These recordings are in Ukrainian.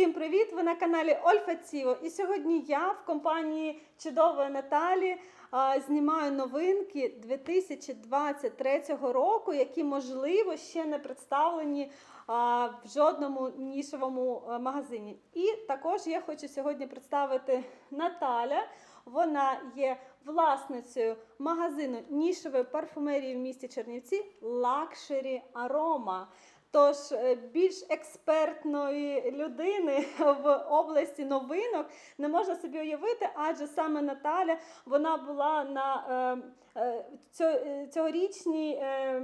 Всім привіт! Ви на каналі Ольфа Ціво. І сьогодні я в компанії чудової Наталі знімаю новинки 2023 року, які можливо ще не представлені в жодному нішовому магазині. І також я хочу сьогодні представити Наталя. Вона є власницею магазину нішової парфумерії в місті Чернівці Luxury Aroma. Тож е, більш експертної людини в області новинок не можна собі уявити, адже саме Наталя вона була на е, е, цьо- цьогорічній е,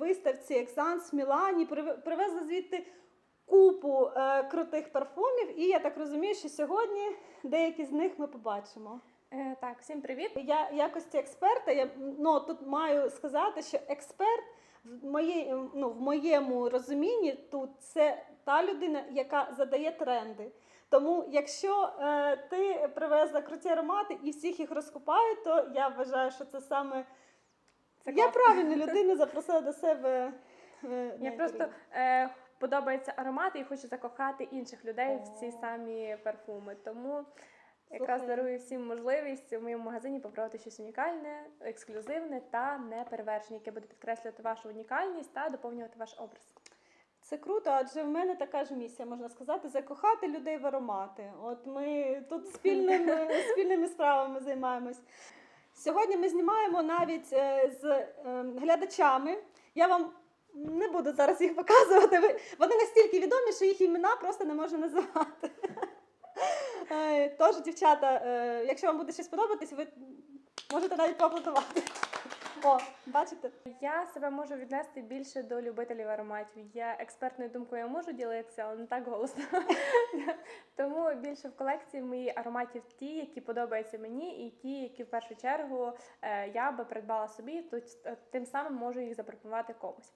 виставці Екзанс в Мілані. Приве- Привезла звідти купу крутих парфумів, і я так розумію, що сьогодні деякі з них ми побачимо. Так, всім привіт. Я якості експерта, я ну, тут маю сказати, що експерт в, моє, ну, в моєму розумінні тут це та людина, яка задає тренди. Тому, якщо е, ти привезла круті аромати і всіх їх розкупають, то я вважаю, що це саме Це я класно. правильну людину запросила до себе. е, Я просто е, подобається аромати і хочу закохати інших людей в ці самі парфуми. Тому якраз дарую всім можливість у моєму магазині попробувати щось унікальне, ексклюзивне та неперевершене, яке буде підкреслювати вашу унікальність та доповнювати ваш образ. Це круто, адже в мене така ж місія, можна сказати, закохати людей в аромати. От ми тут спільними, спільними справами займаємось. Сьогодні ми знімаємо навіть е, з е, глядачами. Я вам не буду зараз їх показувати. Вони настільки відомі, що їх імена просто не можу називати. Е, Тож, дівчата, е, якщо вам буде щось подобатись, ви можете навіть поаплодувати. О, бачите? Я себе можу віднести більше до любителів ароматів. Я експертною думкою можу ділитися, але не так голосно. Тому більше в колекції моїх ароматів ті, які подобаються мені, і ті, які в першу чергу е, я би придбала собі, то тим самим можу їх запропонувати комусь.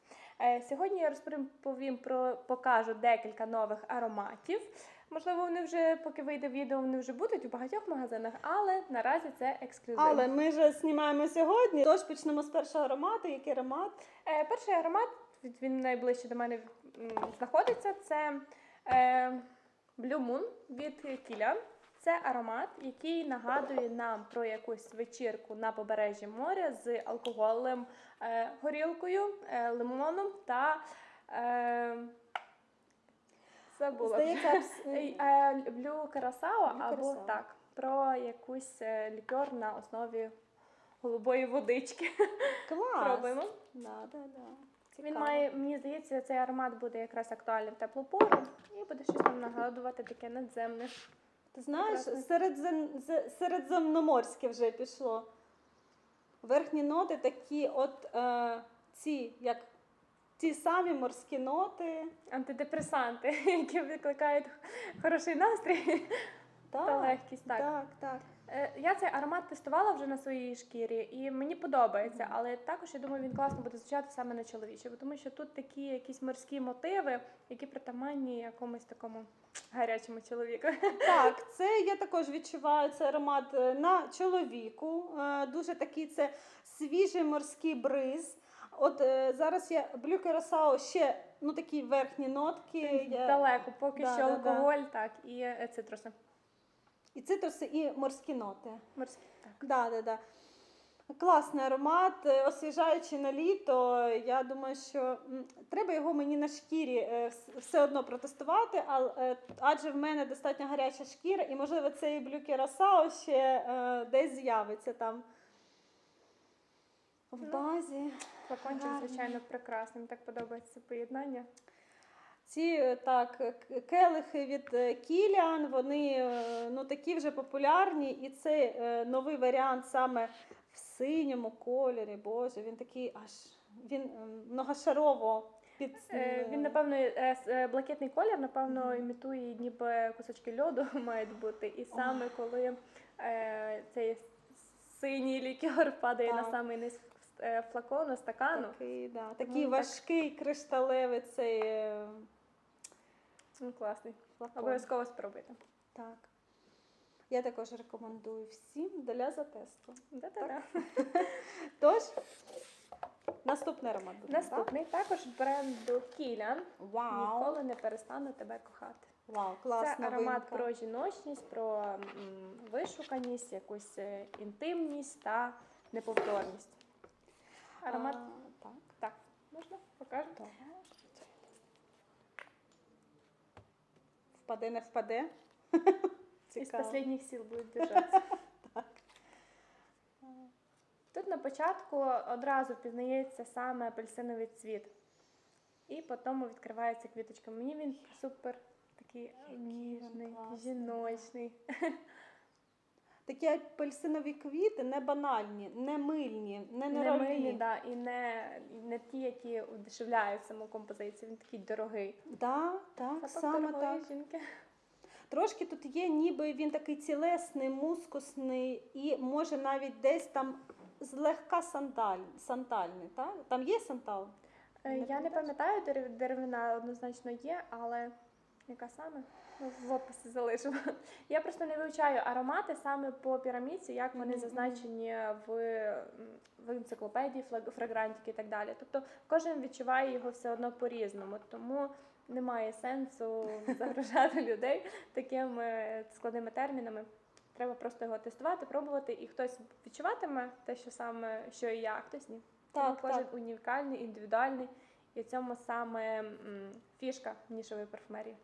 Сьогодні я розповім про покажу декілька нових ароматів. Можливо, вони вже, поки вийде відео, вони вже будуть у багатьох магазинах, але наразі це ексклюзив. Але ми вже знімаємо сьогодні. Тож почнемо з першого аромату. Який аромат? Е, перший аромат, він найближче до мене знаходиться, це е, Blue Moon від Kilian. Це аромат, який нагадує нам про якусь вечірку на побережжі моря з алкоголем, е, горілкою, е, лимоном та е, забула. Здається, Люблю карасао або Curaçao. так, про якусь е, лікер на основі голубої водички. Клас. Пробуємо. Да, да, да. Він має, мені здається, цей аромат буде якраз актуальним в теплу пору і буде щось нам нагадувати таке надземне. Ти знаєш, середзем... середземноморське вже пішло. Верхні ноти такі, от е, ці, як ті самі морські ноти. Антидепресанти, які викликають хороший настрій Так, та легкість. Так. так, так. Е, Я цей аромат тестувала вже на своїй шкірі, і мені подобається, але також я думаю, він класно буде звучати саме на чоловічі, тому що тут такі якісь морські мотиви, які притаманні якомусь такому гарячому чоловіку. Так, це я також відчуваю цей аромат е, на чоловіку. Е, Дуже такий це свіжий морський бриз. От е, зараз я Блю Curacao ще ну такі верхні нотки. я- Далеко, поки Да, що да, да. алкоголь, так, і е, цитруси. І цитруси, і морські ноти. Морські. Так. Да, да, да. Класний аромат, е, освіжаючий на літо. Я думаю, що м, треба його мені на шкірі е, вс- все одно протестувати, ал- е, адже в мене достатньо гаряча шкіра, і можливо цей блюки Росао ще е, десь з'явиться там. В Ну, базі. Флакончик, Гарний. звичайно, прекрасний. Так подобається це поєднання. Ці так, келихи від е, Кіліан, вони е, ну, такі вже популярні, і цей е, новий варіант саме в синьому кольорі. Боже, він такий аж він многошарово під Він, напевно, блакитний колір, напевно, імітує, ніби кусочки льоду мають бути. І саме коли цей синій лікер падає на самий низ е, флакону, стакану. такий, да, такий так. важкий кришталевий цей Він класний. флакон. Обов'язково спробуйте. Так. Я також рекомендую всім для затесту. Да-да-да. Тож, наступний аромат буде. Наступний також бренду Кілян. Так? Вау! Ніколи не перестану тебе кохати. Вау, класна Це аромат новинка. про жіночність, про м, вишуканість, якусь е, інтимність та неповторність. Аромат А, так. так, можна покажу? Впаде, не впаде. Із Цікаво. останніх сил будуть держатися. Так. Тут на початку одразу впізнається саме апельсиновий цвіт. І потім відкривається квіточка. Мені він супер такий ніжний, класний, жіночний. Такі апельсинові квіти не банальні, не мильні, не Не мильні, да, і не, і не ті, які удешевляють саму композицію. Він такий дорогий. Да, так, Запах саме так. жінки. Трошки тут є, ніби він такий цілесний, мускусний і може навіть десь там злегка сандаль, сантальний. Так? Там є сантал? Е, Не Я не пам'ятаю, деревина однозначно є, але яка саме? Ну, в описі залишимо. Я просто не вивчаю аромати саме по пірамідці, як вони зазначені в, в енциклопедії, фрагрантики і так далі. Тобто кожен відчуває його все одно по-різному, тому немає сенсу загрожати людей такими складними термінами. Треба просто його тестувати, пробувати, і хтось відчуватиме те, що саме що і я, а хтось ні. Тому кожен так. унікальний, індивідуальний, і в цьому саме м, фішка нішової парфумерії.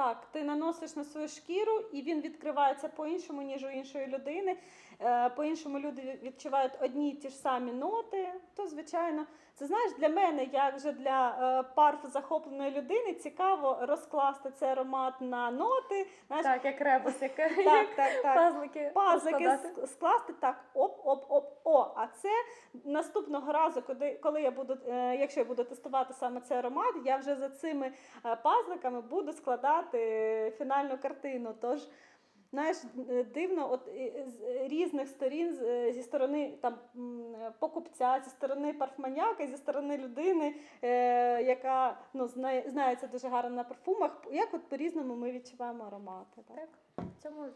Так, ти наносиш на свою шкіру, і він відкривається по-іншому, ніж у іншої людини. Е, По-іншому люди відчувають одні й ті ж самі ноти. То, звичайно, це знаєш, для мене, як вже для е, парф захопленої людини, цікаво розкласти цей аромат на ноти. Знаєш, Так, як ребус, як, так, як так, так. пазлики. Пазлики розкладати. скласти так, оп, оп, оп, о. А це наступного разу, коли, коли я буду, е, якщо я буду тестувати саме цей аромат, я вже за цими пазликами буду складати фінальну картину. Тож, знаєш, е, дивно, от е, з різних сторін, е, зі сторони там е, покупця, зі сторони парфманяка, зі сторони людини, е, яка ну, знає, знається дуже гарно на парфумах, як от по-різному ми відчуваємо аромати. Так? Так, в цьому,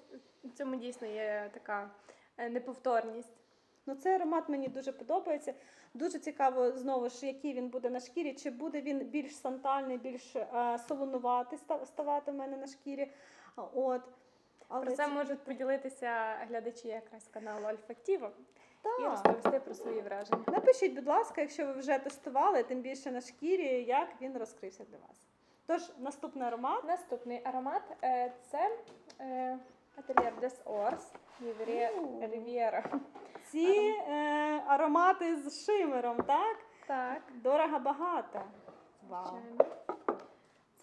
в цьому дійсно є така е, неповторність. Ну, цей аромат мені дуже подобається. Дуже цікаво знову ж, який він буде на шкірі, чи буде він більш сантальний, більш е, солонуватий ста- ставати в мене на шкірі. От. Але Про це ці- можуть поділитися глядачі якраз каналу Альфактіво і розповісти про свої враження. Напишіть, будь ласка, якщо ви вже тестували, тим більше на шкірі, як він розкрився для вас. Тож, наступний аромат. Наступний аромат е, це Atelier des Ors Riviera. Ці е, аромати з шимером, так? Так. Дорого багато. Вау.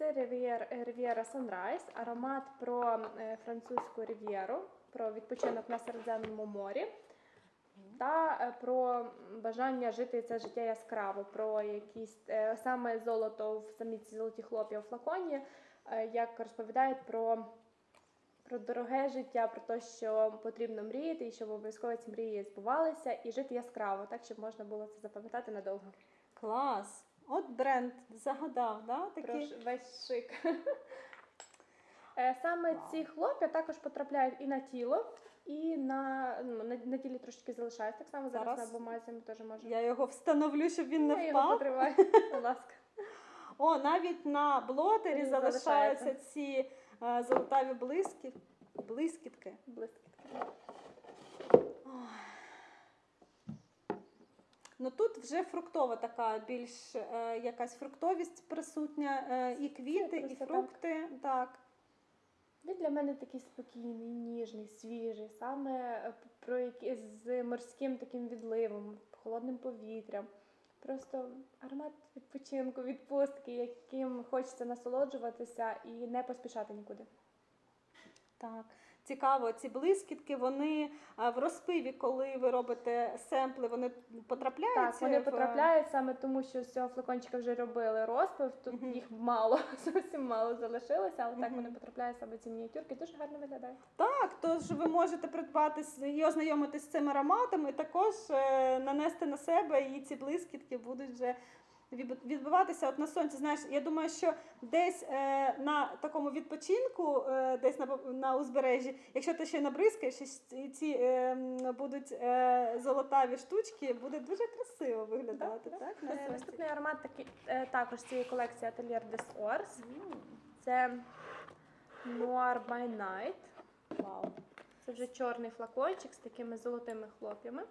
Це Riviera Sunrise, аромат про е, французьку рів'єру, про відпочинок на Середземному морі та е, про бажання жити це життя яскраво, про якісь е, саме золото в самі ці золоті хлоп'я у флаконі, як розповідають про, про дороге життя, про те, що потрібно мріяти, і щоб обов'язково ці мрії збувалися, і жити яскраво, так щоб можна було це запам'ятати надовго. Клас. От бренд загадав, да? Такі... весь шик. Е, Саме Вау. ці хлоп'я також потрапляють і на тіло, і на, ну, на, на тілі трошки залишають. Так само зараз, Зараз на бумазі ми теж можемо. Я його встановлю, щоб він не Я його впав. потриваю, будь ласка. О, навіть на блотері залишаються ці е, золотаві блисків, блискітки. Блискітки. Ну тут вже фруктова така більш е, якась фруктовість присутня, е, і квіти, і Цитруси, так. фрукти. Так. Він для мене такий спокійний, ніжний, свіжий, саме е, про які з морським таким відливом, холодним повітрям. Просто аромат відпочинку, відпустки, яким хочеться насолоджуватися і не поспішати нікуди. Так. Цікаво, ці блискітки, вони е, в розпиві, коли ви робите семпли, вони потрапляють. Так, вони в- потрапляють саме тому, що з цього флакончика вже робили розпив. Тут Мгм. їх мало, зовсім мало залишилося, але так вони потрапляють саме ці мініатюрки. Дуже гарно виглядають. Так, тож ви можете придбати і ознайомитись з цим ароматом, і також е, нанести на себе, і ці блискітки будуть вже відбиватися от на сонці. Знаєш, я думаю, що десь е, на такому відпочинку, е, десь на, на узбережжі, якщо ти ще набризкаєш, і ці е, будуть е, золотаві штучки, буде дуже красиво виглядати. Так, Так, на Е, сонці. Наступний аромат такий е, також цієї колекції Atelier des Ors. М. Це Noir by Night. Вау. Це вже чорний флакончик з такими золотими хлоп'ями.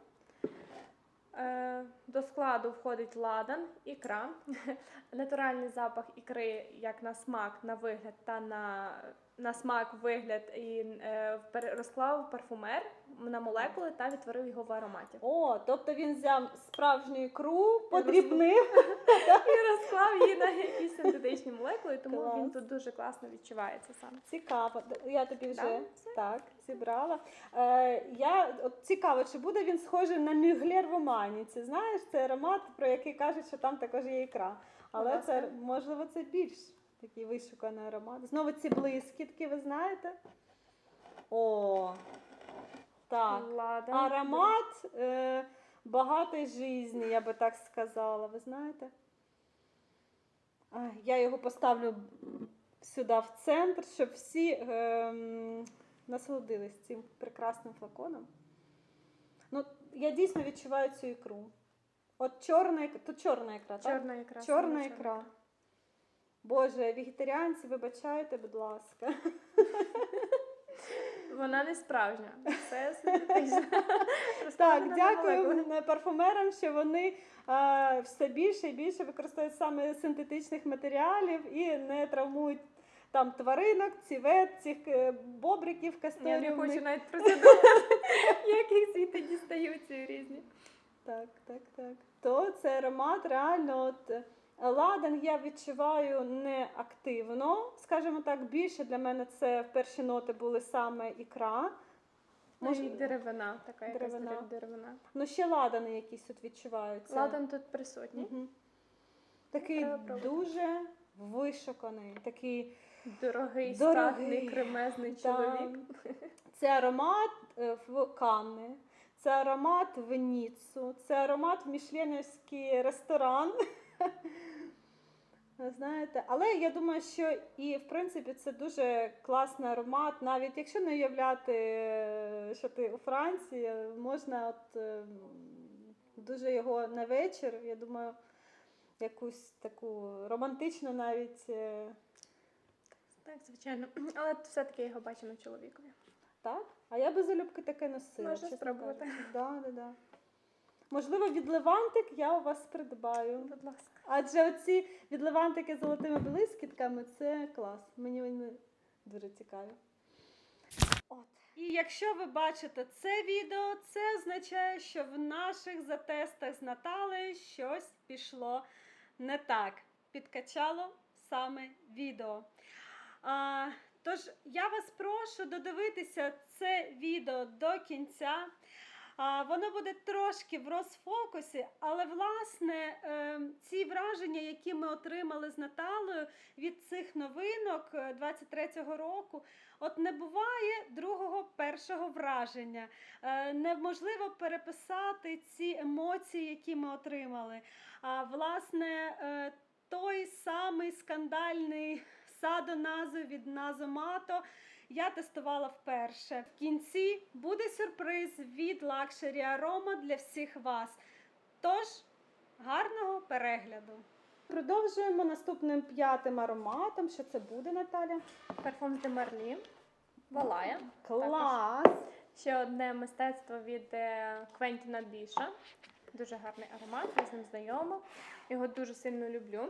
Е, До складу входить ладан, ікра, натуральний запах ікри як на смак, на вигляд та на, на смак, вигляд і е, розклав парфумер на молекули та відтворив його в ароматі. О, тобто він взяв справжню ікру, подрібнив. І розклав її на якісь синтетичні молекули, тому Клас. він тут дуже класно відчувається саме. Цікаво. Я тобі вже Да, так зібрала. Е, я от цікаво, чи буде він схожий на мюглер в Оманіці. Знаєш, це аромат, про який кажуть, що там також є ікра. Але Ага, це можливо це більш такий вишуканий аромат. Знову ці блискітки, ви знаєте? О, так. Ладан. Аромат е, багатої житті, я би так сказала. Ви знаєте? Я його поставлю сюди в центр, щоб всі ем, насолодились цим прекрасним флаконом. Ну, я дійсно відчуваю цю ікру. От чорна ікра, тут чорна ікра, так? Чорна ікра. Чорна ікра. Боже, вегетаріанці, вибачайте, будь ласка. Вона не справжня. Це. Так, дякую парфумерам, що вони все більше і більше використовують саме синтетичних матеріалів і не травмують там тваринок, цівет, цих е, бобриків, Я не хочу навіть про це думати, як їх звідти дістаються різні. Так, так, так. То це аромат реально от. Ладан я відчуваю не активно, скажімо так, більше для мене це в перші ноти були саме ікра. Може, Може, деревина, така якась Деревина. дерев- деревина. Ну, ще ладани якісь тут відчуваються. Ладан тут присутній. Мгм. Такий дуже вишуканий, такий Дорогий, Дорогий. статний, кремезний Да. чоловік. Це аромат е, в Канни, це аромат в Ніццу, це аромат в Мішленівський ресторан. Знаєте, але я думаю, що і в принципі це дуже класний аромат, навіть якщо не уявляти, е, що ти у Франції, можна от е, дуже його на вечір, я думаю, якусь таку романтичну навіть. е, Так, звичайно. Але все-таки я його бачу на чоловікові. Так? А я би залюбки таке носила. Можна спробувати. Да, да, да. Можливо, від Левантик я у вас придбаю. Будь ласка. Адже оці від Левантики з золотими блискітками це клас. Мені вони дуже цікаві. От. І якщо ви бачите це відео, це означає, що в наших затестах з Наталею щось пішло не так. Підкачало саме відео. А, тож я вас прошу додивитися це відео до кінця. Воно буде трошки в розфокусі, але власне е, ці враження, які ми отримали з Наталою від цих новинок е, 23-го року, от не буває другого першого враження. Е, неможливо переписати ці емоції, які ми отримали. А власне, е, той самий скандальний садоназу від Назомато я тестувала вперше. В кінці буде сюрприз від Luxury Aroma для всіх вас. Тож, гарного перегляду! Продовжуємо наступним п'ятим ароматом. Що це буде, Наталя? Парфум з Демарлі. Валая. Клас! Ще одне мистецтво від е, Квентіна Біша. Дуже гарний аромат, я з ним знайома. Його дуже сильно люблю.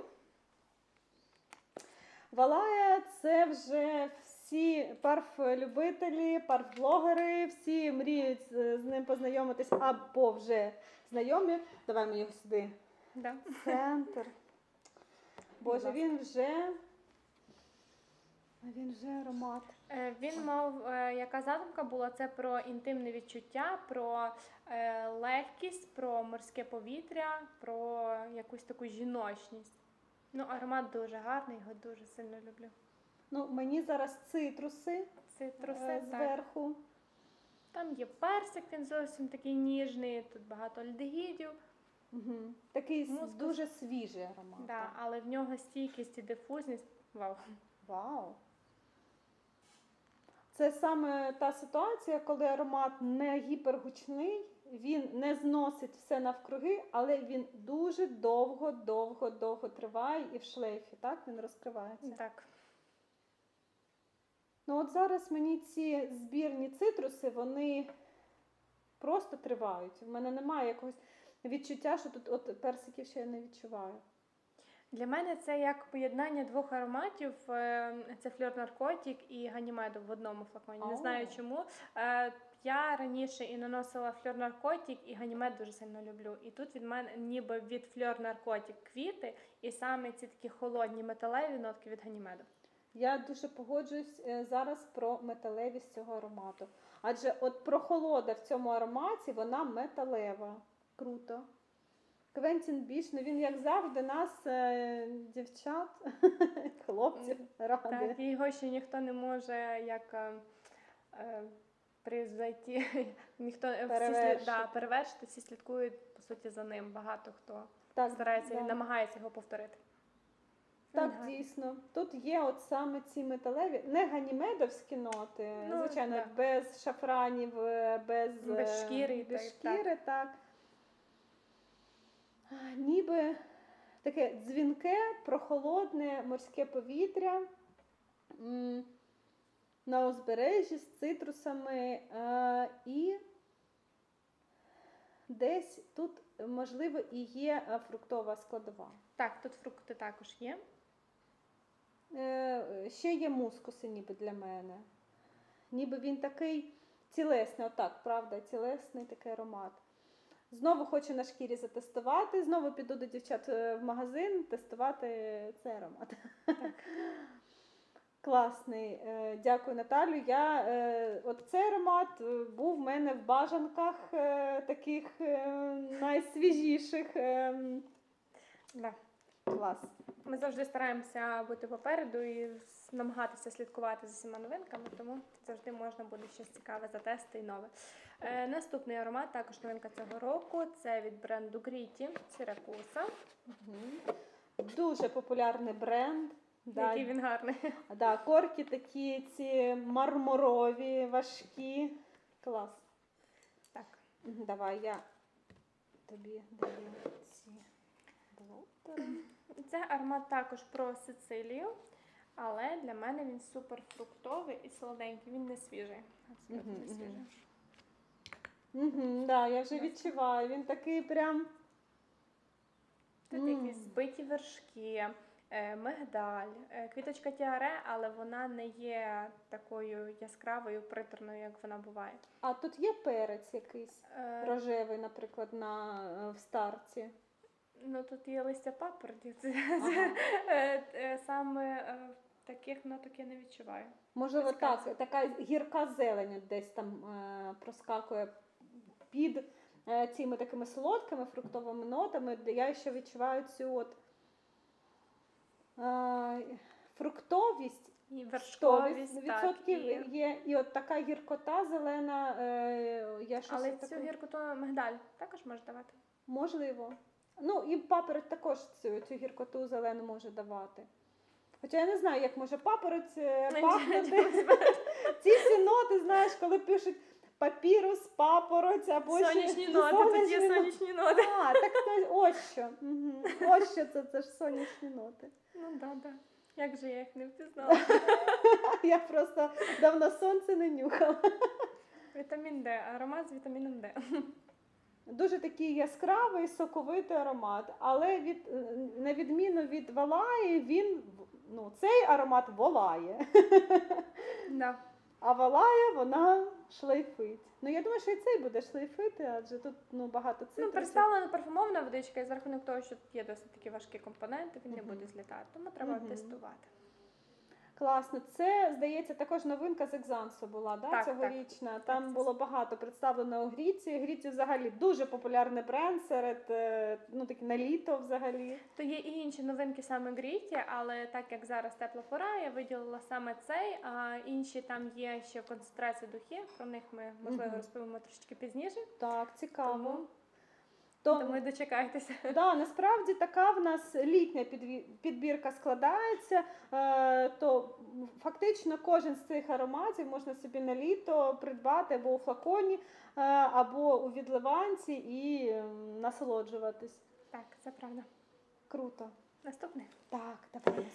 Валая це вже всі парф-любителі, парф-блогери, всі мріють з з ним познайомитись або вже знайомі. Давай ми його сюди. Да. Центр. Боже, він вже. Він вже аромат. Е, Він мав, е, яка задумка була, це про інтимне відчуття, про е, легкість, про морське повітря, про якусь таку жіночність. Ну, аромат дуже гарний, його дуже сильно люблю. Ну, мені зараз цитруси Цитруси, е, так. зверху. Там є персик, він зовсім такий ніжний, тут багато альдегідів, Угу. Такий Мускус. дуже свіжий аромат. да, так. але в нього стійкість і дифузність. Вау. Вау. Це саме та ситуація, коли аромат не гіпергучний, він не зносить все навкруги, але він дуже довго, довго, довго триває і в шлейфі, так? Він розкривається. Так. Ну от зараз мені ці збірні цитруси, вони просто тривають. В мене немає якогось відчуття, що тут от персиків ще я не відчуваю. Для мене це як поєднання двох ароматів. е, Це фльор наркотик і ганімеду в одному флаконі. Не знаю чому. Е, Я раніше і наносила фльор наркотик, і ганімед дуже сильно люблю. І тут від мене ніби від фльор наркотик квіти, і саме ці такі холодні металеві нотки від ганімеду. Я дуже погоджуюсь е, зараз про металевість цього аромату. Адже от прохолода в цьому ароматі, вона металева. Круто. Квентін Біш, ну він, як завжди, нас, е, дівчат, хлопців. Так, і його ще ніхто не може як е, е, превзойти, ніхто е, всі Перевершити. да, перевершити, всі слідкують по суті за ним. Багато хто Так, старається да. і намагається його повторити. Так, гарний. дійсно. Тут є от саме ці металеві, не ганімедовські ноти, Ну, звичайно, да. без шафранів, е, без, Без е, шкіри, без так, шкіри, так. А, Ніби таке дзвінке, прохолодне морське повітря м, на узбережжі з цитрусами. е, І десь тут, можливо, і є е, фруктова складова. Так, тут фрукти також є. Е, ще є мускуси ніби для мене. Ніби він такий цілесний, отак, правда, цілесний такий аромат. Знову хочу на шкірі затестувати, знову піду до дівчат е, в магазин тестувати цей аромат. Класний. Е, Дякую, Наталю. Я, от цей аромат був в мене в бажанках таких найсвіжіших. е, Да. Клас. Ми завжди стараємося бути попереду і намагатися слідкувати за всіма новинками, тому завжди можна буде щось цікаве затести і нове. Е, наступний аромат, також новинка цього року. Це від бренду Гріті Сіракуса. Мгм. Дуже популярний бренд. Да, Який він гарний. да, корки такі ці мармурові, важкі. Клас. Так. Давай я тобі даю ці блотери. Це аромат також про Сицилію, але для мене він супер фруктовий і солоденький. Він не свіжий. Абсолютно не свіжий. Угу, да, я вже відчуваю. Він такий прям. Тут якісь збиті вершки, е, мигдаль, е, квіточка тіаре, але вона не є такою яскравою, приторною, як вона буває. А тут є перець якийсь Е, рожевий, наприклад, на е, в старці. Ну тут є листя папороті. Ага. е, е, саме е, таких ноток я не відчуваю. Можливо, так, така гірка зелень десь там проскакує під цими такими солодкими фруктовими нотами, де я ще відчуваю цю от фруктовість. І 100% вершковість, так, відсотків і... є, і от така гіркота зелена. Е, я щось але таке- цю гіркоту мигдаль також може давати. Можливо. Ну, і папороть також цю, цю гіркоту зелену може давати. Хоча я не знаю, як може папороть е, пахнути. Ці всі ноти, знаєш, коли пишуть папірус, папороть або ще- Сонячні ноти, сонячні ноти. сонячні ноти. А, так ось що. Мгм. Ось що це, це ж сонячні ноти. Ну да, да. Як же я їх не впізнала? Я просто давно сонце не нюхала. Вітамін Д, аромат з вітаміном Д. Дуже такий яскравий, соковитий аромат, але від, е, на відміну від Валаї, він ну, цей аромат волає. Да. А Валая вона шлейфить. Ну я думаю, що і цей буде шлейфити, адже тут ну, багато Ну, цитрусів. представлена парфумована водичка, і за рахунок того, що тут є досить такі важкі компоненти, він не буде злітати. Тому треба Мгм. тестувати. Класно. Це, здається, також новинка з Екзансу була, да, Так, цьогорічна. Там Так, це було багато представлено у Гріці. Гріці взагалі дуже популярний бренд серед е, ну, такі на літо взагалі. То є і інші новинки саме Гріті, але так як зараз тепла пора, я виділила саме цей, а інші там є ще в концентрації духів. Про них ми можливо розповімо трошки пізніше. Так, цікаво. Тому, То, тому дочекайтеся. Да, насправді така в нас літня підбірка складається. Е, то фактично кожен з цих ароматів можна собі на літо придбати або у флаконі, е, або у відливанці і насолоджуватись. Так, це правда. Круто. Наступне. Так, давай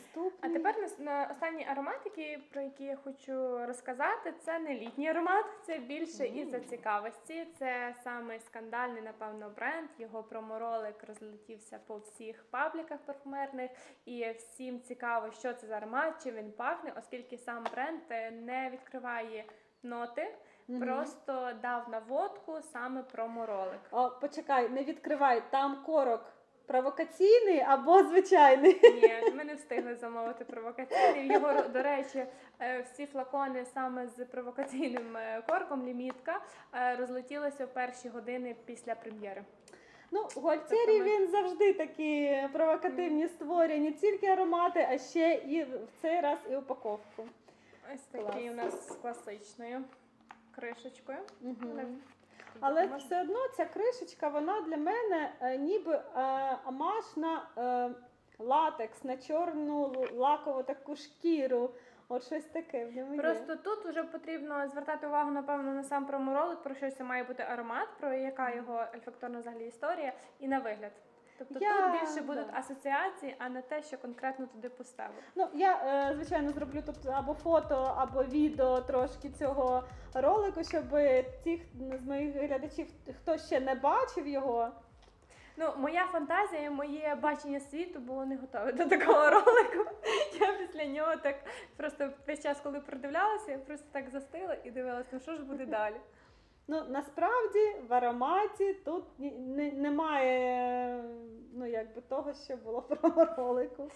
А тепер нас- на останній аромат, який, про який я хочу розказати, це не літній аромат, це більше із-за цікавості. Це саме скандальний, напевно, бренд. Його проморолик розлетівся по всіх пабліках парфумерних, і всім цікаво, що це за аромат, чи він пахне, оскільки сам бренд е, не відкриває ноти, Мгм. просто дав наводку саме проморолик. О, почекай, не відкривай, там корок провокаційний або звичайний. Ні, ми не встигли замовити провокаційний. Його, до речі, е, всі флакони саме з провокаційним е, корком, лімітка, е, розлетілися в перші години після прем'єри. Ну, Тобто він завжди такі провокативні створює не тільки аромати, а ще і в цей раз і упаковку. Ось такий Клас. у нас з класичною кришечкою. Мгм. Але- все одно ця кришечка, вона для мене е, ніби е, амаш на е, латекс, на чорну лакову таку шкіру. От щось таке в ньому є. Просто тут вже потрібно звертати увагу, напевно, на сам проморолик, про що це має бути аромат, про яка його ольфакторна взагалі історія, і на вигляд. Тобто Я- тут більше будуть да. асоціації, а не те, що конкретно туди поставили. Ну, я, е, звичайно, зроблю тут або фото, або відео трошки цього ролику, щоб ті з моїх глядачів, хто ще не бачив його, Ну, моя фантазія, моє бачення світу було не готове до такого ролику. Я після нього так просто весь час, коли продивлялася, я просто так застила і дивилася, ну що ж буде далі. Ну, насправді в ароматі тут немає ну, якби того, що було в проморолику.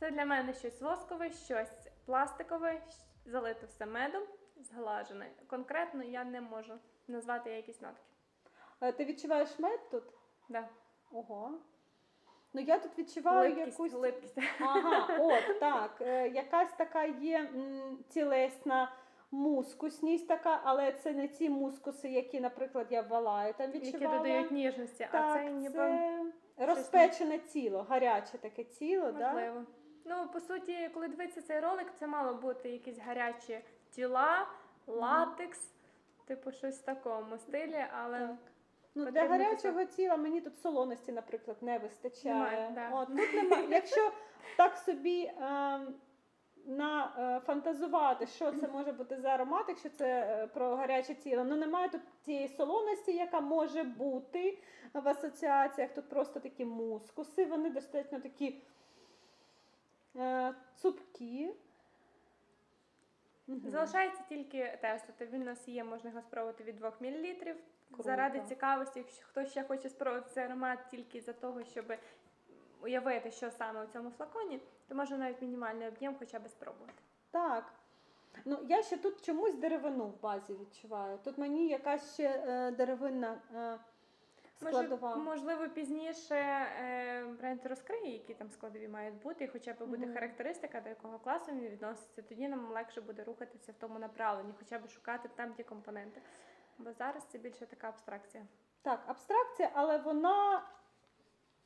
Це для мене щось воскове, щось пластикове, залите все медом, зглажене. Конкретно я не можу назвати якісь нотки. Е, Ти відчуваєш мед тут? Да. Ого. Ну я тут відчуваю Липкість, якусь. липкість. Ага, от так. Е, Якась така є м, цілесна мускусність така, але це не ті мускуси, які, наприклад, я в Валаї там які додають ніжності, так, а це ніби це розпечене тіло, гаряче таке тіло, да? Ну, по суті, коли дивитися цей ролик, це мало бути якісь гарячі тіла, латекс, типу щось в такому стилі, але Так. Ну, для гарячого тіла мені тут солоності, наприклад, не вистачає. Немає, да. От, тут нема. Якщо так собі ем, на, е, фантазувати, що це може бути за аромат, якщо це е, про гаряче тіло, ну немає тут тієї солоності, яка може бути в асоціаціях. Тут просто такі мускуси, вони достатньо такі е, цупкі. Мгм. залишається тільки тестити. Він у нас є, можна його спробувати від 2 мл. Круто. Заради цікавості, якщо хто ще хоче спробувати цей аромат тільки за того, щоб уявити, що саме у цьому флаконі, то можна навіть мінімальний об'єм хоча б спробувати. Так. Ну, я ще тут чомусь деревину в базі відчуваю. Тут мені якась ще е, деревинна е, складова. Можливо, пізніше е, бренд розкриє, які там складові мають бути, і хоча б буде Мгм. характеристика, до якого класу він відноситься. Тоді нам легше буде рухатися в тому направленні, хоча б шукати там ті компоненти. Бо зараз це більше така абстракція. Так, абстракція, але вона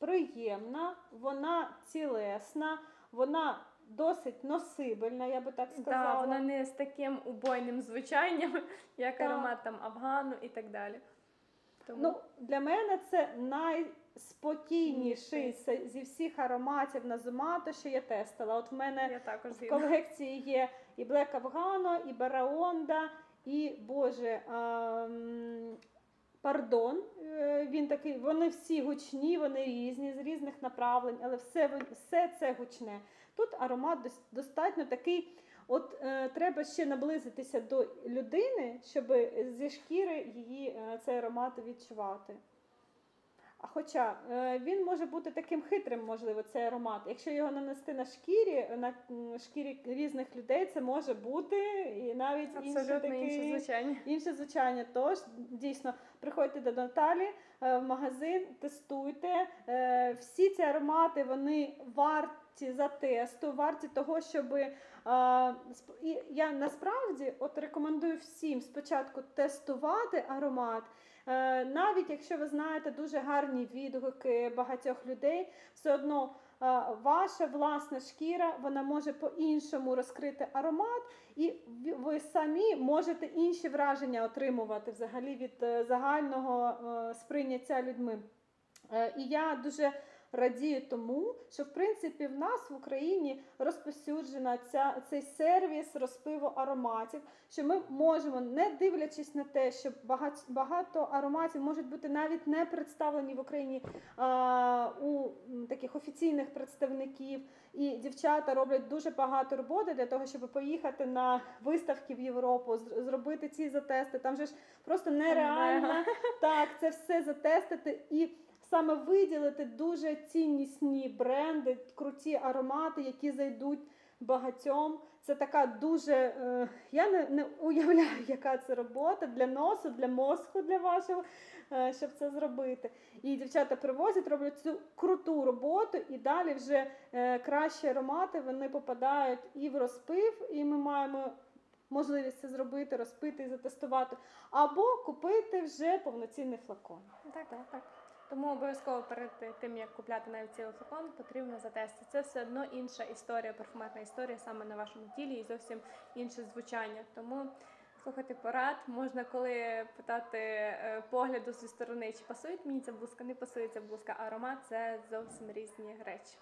приємна, вона цілесна, вона досить носибельна, я би так сказала. Так, вона не з таким убойним звучанням, як Так. аромат там афгану і так далі. Тому Ну, для мене це найспокійніший з- зі всіх ароматів на Зумато, що я тестила. От в мене я також В колекції є і Блек Афгано, і Бараонда, і Боже. Пардон, Е, він такий, вони всі гучні, вони різні, з різних направлень, але все, все це гучне. Тут аромат дос- достатньо такий. От е, треба ще наблизитися до людини, щоб зі шкіри її е, цей аромат відчувати. А хоча е, він може бути таким хитрим, можливо, цей аромат. Якщо його нанести на шкірі, на шкірі різних людей, це може бути і навіть інше звучання. інше звучання. Тож дійсно приходьте до Наталі е, в магазин, тестуйте. Е, Всі ці аромати вони варті за тесту, варті того, щоб я насправді от рекомендую всім спочатку тестувати аромат. Е, Навіть якщо ви знаєте дуже гарні відгуки багатьох людей, все одно е, ваша власна шкіра вона може по-іншому розкрити аромат, і ви- самі можете інші враження отримувати взагалі від е, загального сприйняття людьми. І я дуже радію тому, що в принципі в нас в Україні розповсюджена ця цей сервіс розпиву ароматів, що ми можемо, не дивлячись на те, що багато, багато ароматів можуть бути навіть не представлені в Україні а, у таких офіційних представників, і дівчата роблять дуже багато роботи для того, щоб поїхати на виставки в Європу, зробити ці затести. Там же ж просто нереально так це все затестити і. Саме виділити дуже ціннісні бренди, круті аромати, які зайдуть багатьом. Це така дуже. Е, я не, не уявляю, яка це робота для носу, для мозку, для вашого, е, щоб це зробити. І дівчата привозять, роблять цю круту роботу, і далі вже е, кращі аромати вони попадають і в розпив, і ми маємо. Можливість це зробити, розпити і затестувати, або купити вже повноцінний флакон. Так, так, так. Тому обов'язково перед тим, як купляти навіть цілий флакон, потрібно затестити. Це все одно інша історія, парфумерна історія саме на вашому тілі і зовсім інше звучання. Тому слухати порад можна коли питати е, погляду зі сторони, чи пасує мені ця блузка, не пасує ця блузка. А аромат це зовсім різні речі.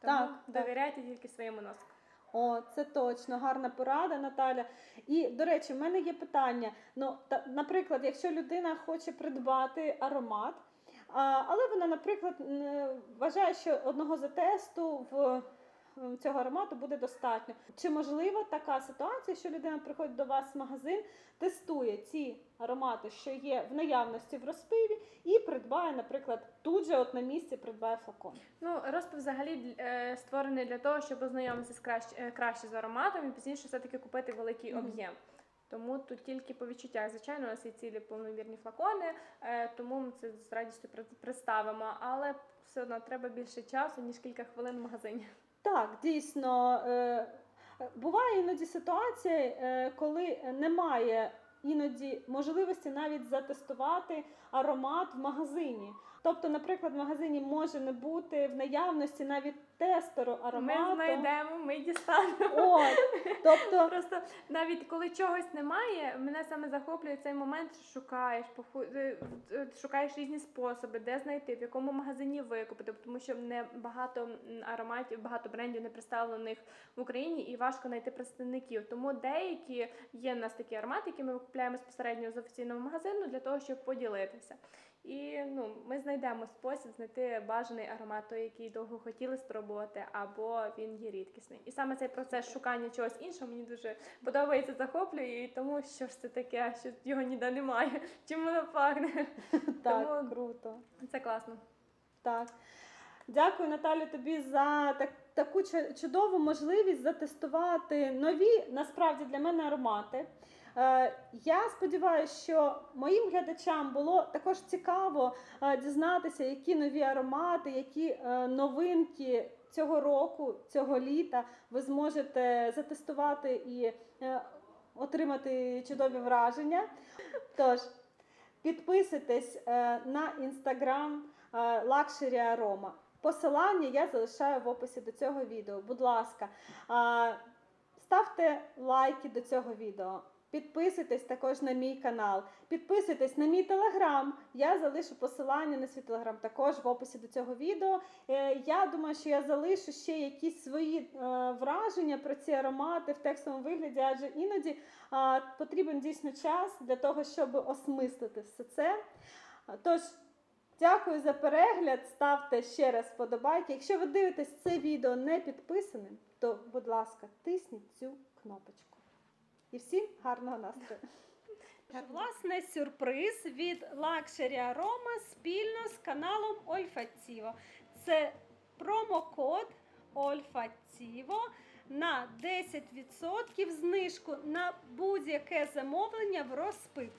Тому Так, так. довіряйте тільки своєму носку. О, це точно гарна порада, Наталя. І до речі, в мене є питання. Ну, та, наприклад, якщо людина хоче придбати аромат, але вона, наприклад, не- вважає, що одного затесту в цього аромату буде достатньо. Чи можлива така ситуація, що людина приходить до вас в магазин, тестує ці аромати, що є в наявності в розпиві, і придбає, наприклад, тут же от на місці придбає флакон. Ну, розпив взагалі е, створений для того, щоб ознайомитися з краще, е, краще з ароматом і пізніше все-таки купити великий об'єм. Тому тут тільки по відчуттях. Звичайно, у нас є цілі повномірні флакони, е, тому ми це з радістю пред- представимо. Але все одно треба більше часу, ніж кілька хвилин в магазині. Так, дійсно. Е, буває іноді ситуація, е, коли немає іноді можливості навіть затестувати аромат в магазині. Тобто, наприклад, в магазині може не бути в наявності навіть тестеру аромату. Ми знайдемо, ми дістанемо. От, тобто, Просто навіть коли чогось немає, мене саме захоплює цей момент, що шукаєш, е, е, шукаєш різні способи, де знайти, в якому магазині викупити, тому що не багато ароматів, багато брендів не представлених в Україні і важко знайти представників. Тому деякі є в нас такі аромати, які ми купуємо безпосередньо з офіційного магазину для того, щоб поділитися. І ну, ми знайдемо спосіб знайти бажаний аромат, той, який довго хотіли спробувати, або він є рідкісний. І саме цей процес шукання чогось іншого мені дуже подобається, захоплює, і тому що ж це таке, що його ніде немає. Чим воно пахне? так, Тому- круто. Це класно. Так. Дякую, Наталю, тобі за так, таку чудову можливість затестувати нові, насправді для мене аромати. Е, я сподіваюся, що моїм глядачам було також цікаво е, дізнатися, які нові аромати, які е, новинки цього року, цього літа ви зможете затестувати і отримати чудові враження. Тож, підписуйтесь на інстаграм Luxury Aroma. Посилання я залишаю в описі до цього відео. Будь ласка, ставте лайки до цього відео. Підписуйтесь також на мій канал. Підписуйтесь на мій телеграм. Я залишу посилання на свій телеграм також в описі до цього відео. Е, Я думаю, що я залишу ще якісь свої е, враження про ці аромати в текстовому вигляді, адже іноді потрібен дійсно час для того, щоб осмислити все це. Тож, дякую за перегляд. Ставте ще раз вподобайки. Якщо ви дивитесь це відео не підписаним, то, будь ласка, тисніть цю кнопочку. І всім гарного настрою! Власне, сюрприз від Luxury Aroma спільно з каналом Olfativo. Це промокод Olfativo на 10% знижку на будь-яке замовлення в розпив.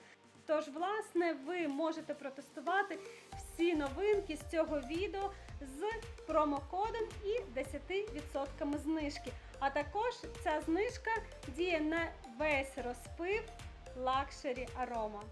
Тож, власне, ви можете протестувати всі новинки з цього відео з промокодом і 10% знижки. А також ця знижка діє на весь розпив Luxury Aroma.